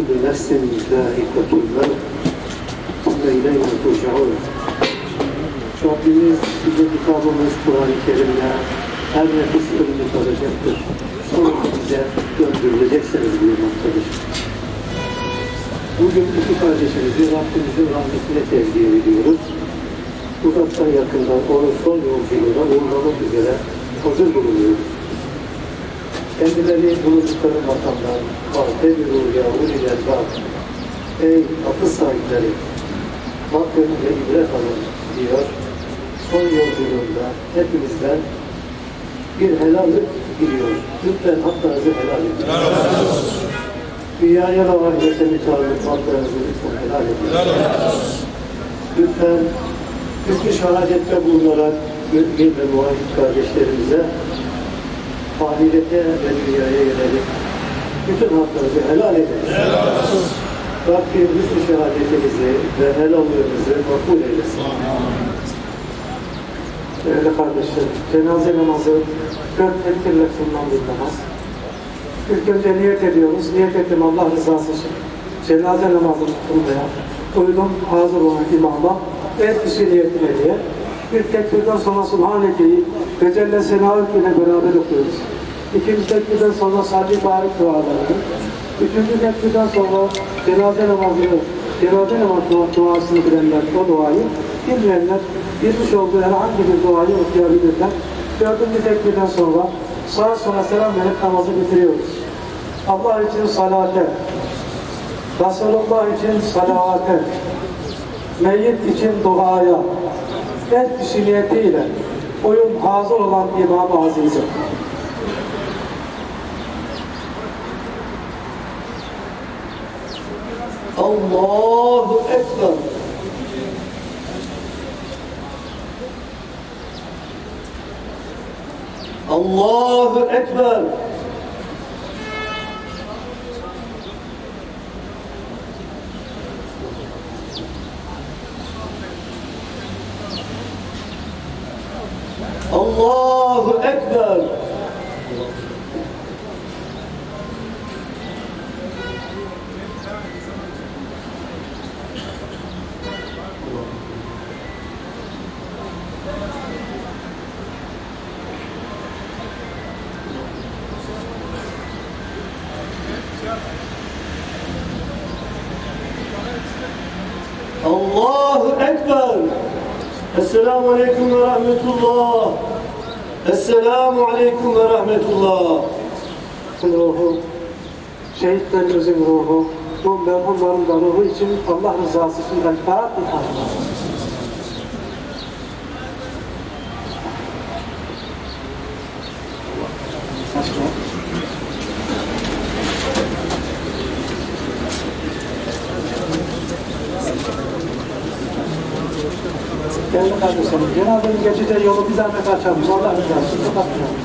nefsin zâikatullah ve ileyne turcaun. Rabbimiz bize kitabımız Kur'an-ı Kerim'le her nefis ölümü kalacaktır. Sonra bize döndürüleceksiniz buyurmaktadır. Bugün iki kardeşimizi Rabbimizin rahmetine tevdi ediyoruz. Uzaktan yakından onun son yolculuğuna uğurlamak üzere hazır bulunuyoruz. Kendileri bulundukları makamdan Fâtebirû ya ulil elbâb Ey akıl sahipleri bakın ve ibret alın diyor. Son yolculuğunda hepimizden bir helallik diliyor. Lütfen haklarınızı helal edin. Dünyaya ve ahirete müteallık haklarınızı lütfen helal edin. Lütfen hüsnü şehadette bulunarak mümin ve muahit kardeşlerimize ahirete ve dünyaya yönelik bütün haklarınızı helal edin. Rabbim hüsnü şehadetinizi ve helallığınızı makbul eylesin. Değerli kardeşlerim, cenaze namazı dört tekbirle kılınan bir namaz. İlk önce niyet ediyoruz. Niyet ettim Allah rızası için. Cenaze namazını kılmaya uydum hazır olan imama ve kişi niyetine diye. Bir tekbirden sonra Subhaneke'yi ve Celle Senavük ile beraber okuyoruz. İkinci tekbirden sonra Sadri Barik dualarını. Üçüncü tekbirden sonra cenaze namazını, cenaze namazı dua- duasını bilenler o duayı, bilmeyenler bilmiş olduğu herhangi bir duayı okuyabilirler. Dördüncü tekbirden sonra sağa sola selam verip namazı bitiriyoruz. Allah için salate, Resulullah için salavate, meyyit için duaya, her kişi niyetiyle oyun hazır olan İmam-ı Aziz'e. Allahu Ekber. Allahu Ekber. Allahu Ekber. Allahu Ekber. Esselamu Aleyküm ve Rahmetullah. Esselamu Aleyküm ve Rahmetullah. ruhu, şehitlerimizin ruhu, bu merhumların da ruhu için Allah rızası için El Fatiha. Değerli kardeşlerim, cenazemiz geçeceği yolu bir zahmet açalım. Oradan biraz su kapatmayalım.